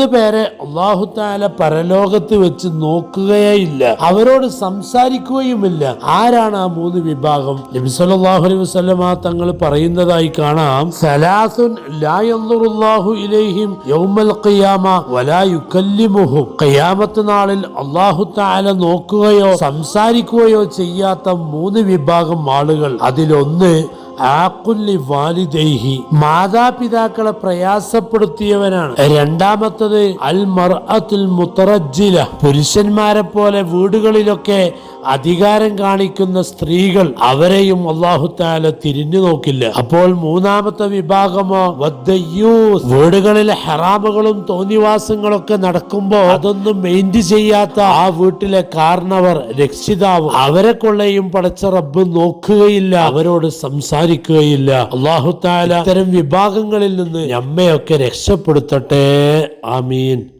മൂന്ന് പേരെ അള്ളാഹുത്താല പരലോകത്ത് വെച്ച് നോക്കുകയേ ഇല്ല. അവരോട് സംസാരിക്കുകയുമില്ല. ആരാണ് ആ മൂന്ന് വിഭാഗം? നബി സല്ലല്ലാഹു അലൈഹി വസല്ലമ തങ്ങൾ പറയുന്നതായി കാണാം. സലാസുൻ ലാ യൻദുറുല്ലാഹു ഇലൈഹിം യൗമൽ ഖിയാമ വലാ യുകല്ലിമുഹും. ഖിയാമത്ത് നാളിൽ അള്ളാഹു നോക്കുകയോ സംസാരിക്കുകയോ ചെയ്യാത്ത മൂന്ന് വിഭാഗം ആളുകൾ. അതിലൊന്ന് ആക്കുല്ലി വാലിദൈഹി. മാതാപിതാക്കളെ പ്രയാസപ്പെടുത്തിയവനാണ്. രണ്ടാമത്തത് അൽ മർഅത്തുൽ മുത്തറജില പുരുഷന്മാരെ പോലെ വീടുകളിലൊക്കെ അധികാരം കാണിക്കുന്ന സ്ത്രീകൾ അവരെയും അള്ളാഹു താല തിരിഞ്ഞു നോക്കില്ല. അപ്പോൾ മൂന്നാമത്തെ വിഭാഗമോ വദ്ദയ്യൂസ് വീടുകളിലെ ഹറാമുകളും തോന്നിവാസങ്ങളൊക്കെ നടക്കുമ്പോൾ അതൊന്നും മെയിന്റ് ചെയ്യാത്ത ആ വീട്ടിലെ കാരണവർ രക്ഷിതാവ് അവരെ കൊള്ളയും പടച്ച റബ്ബ് നോക്കുകയില്ല അവരോട് സംസാരിക്കുകയില്ല. അള്ളാഹു താല ഇത്തരം വിഭാഗങ്ങളിൽ നിന്ന് നമ്മയൊക്കെ രക്ഷപ്പെടുത്തട്ടെ. ആമീൻ.